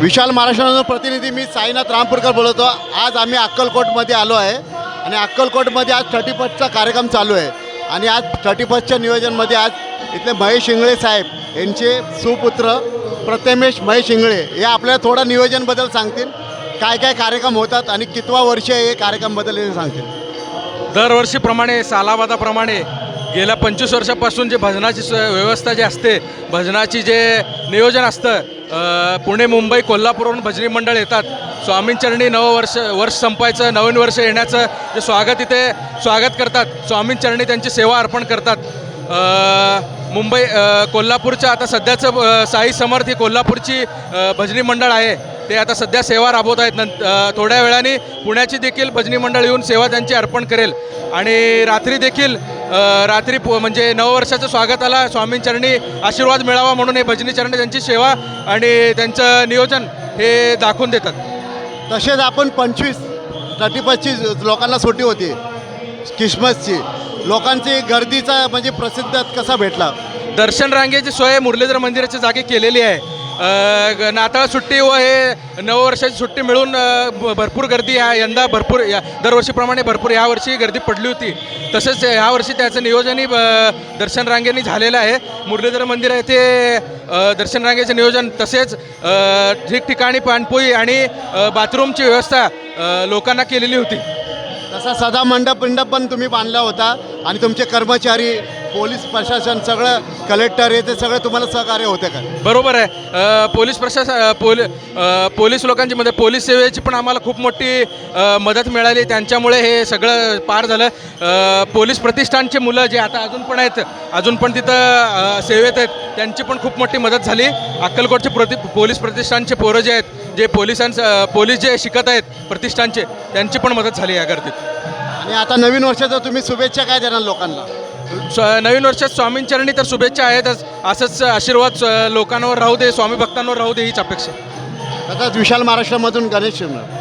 विशाल महाराष्ट्राचा प्रतिनिधी मी साईनाथ रामपूरकर बोलतो. आज आम्ही अक्कलकोटमध्ये आलो आहे. आणि अक्कलकोटमध्ये आज थर्टी फर्स्टचा कार्यक्रम चालू आहे. आणि आज थर्टी फर्स्टच्या नियोजनमध्ये आज इथले महेश इंगळे साहेब यांचे सुपुत्र प्रथमेश महेश इंगळे हे आपल्याला थोडं नियोजनबद्दल सांगतील. काय काय कार्यक्रम होतात आणि कितवा वर्ष आहे हे कार्यक्रमबद्दल हे सांगतील. दरवर्षीप्रमाणे सालाबादाप्रमाणे गेल्या पंचवीस वर्षापासून जे भजनाची स- व्यवस्था जी असते भजनाची जे नियोजन असतं पुणे मुंबई कोल्हापूरवरून भजनी मंडळ येतात. स्वामींचरणी नववर्ष वर्ष संपायचं नवीन वर्ष येण्याचं जे स्वागत इथे स्वागत करतात स्वामींचरणी त्यांची सेवा अर्पण करतात. मुंबई कोल्हापूरच्या आता सध्याचं साई समर्थ ही कोल्हापूरची भजनी मंडळ आहे. ते आता सध्या सेवा राबवत आहेत. नंत अ, थोड्या वेळाने पुण्याची देखील भजनी मंडळ येऊन सेवा त्यांची अर्पण करेल. आणि रात्री देखील रात्री पो म्हणजे नववर्षाचं स्वागताला स्वामींचरणी आशीर्वाद मिळावा म्हणून हे भजनी चरणी त्यांची सेवा आणि त्यांचं नियोजन हे दाखवून देतात. तसेच आपण पंचवीस थर्टी फर्स्टची लोकांना सुट्टी होती. क्रिसमसची. लोकांची गर्दीचा म्हणजे प्रसिद्ध कसा भेटला? दर्शन रांगेची सोय मुरलीधर मंदिराच्या जागी केलेली आहे. नाताळ सुट्टी व हे नववर्षाची सुट्टी मिळून भरपूर गर्दी या यंदा भरपूर या दरवर्षीप्रमाणे भरपूर यावर्षी गर्दी पडली होती. तसेच ह्यावर्षी त्याचं नियोजनही दर्शन रांगेने झालेलं आहे. मुरलीधर मंदिर येथे दर्शन रांगेचं नियोजन तसेच ठिकठिकाणी पाणपोई आणि बाथरूमची व्यवस्था लोकांना केलेली होती. तसा सदा मंडप मंडप पण तुम्ही बांधला होता आणि तुमचे कर्मचारी पोलीस प्रशासन सगळं कलेक्टर हे ते सगळं तुम्हाला सहकार्य होते का? बरोबर आहे. अ, पोलीस प्रशासन पोल अ, पोलीस लोकांची म्हणजे पोलीस सेवेची पण आम्हाला खूप मोठी अ, मदत मिळाली. त्यांच्यामुळे हे सगळं पार झालं. अ, पोलीस प्रतिष्ठानचे मुलं जे आता अजून पण आहेत अजून पण तिथं अ, सेवेत आहेत त्यांची पण खूप मोठी मदत झाली. अक्कलकोटचे प्रति पोलीस प्रतिष्ठानचे पोरं जे आहेत जे पोलिसांचं अ, पोलीस जे शिकत आहेत प्रतिष्ठानचे त्यांची पण मदत झाली या गर्दीत. आणि आता नवीन वर्षाचं तुम्ही शुभेच्छा काय देणार लोकांना? नवीन वर्षात स्वामींचरणी तर शुभेच्छा आहेतच असंच आशीर्वाद लोकांवर राहू दे स्वामी भक्तांवर राहू दे हीच अपेक्षा तसंच विशाल महाराष्ट्रामधून गणेश शिवणार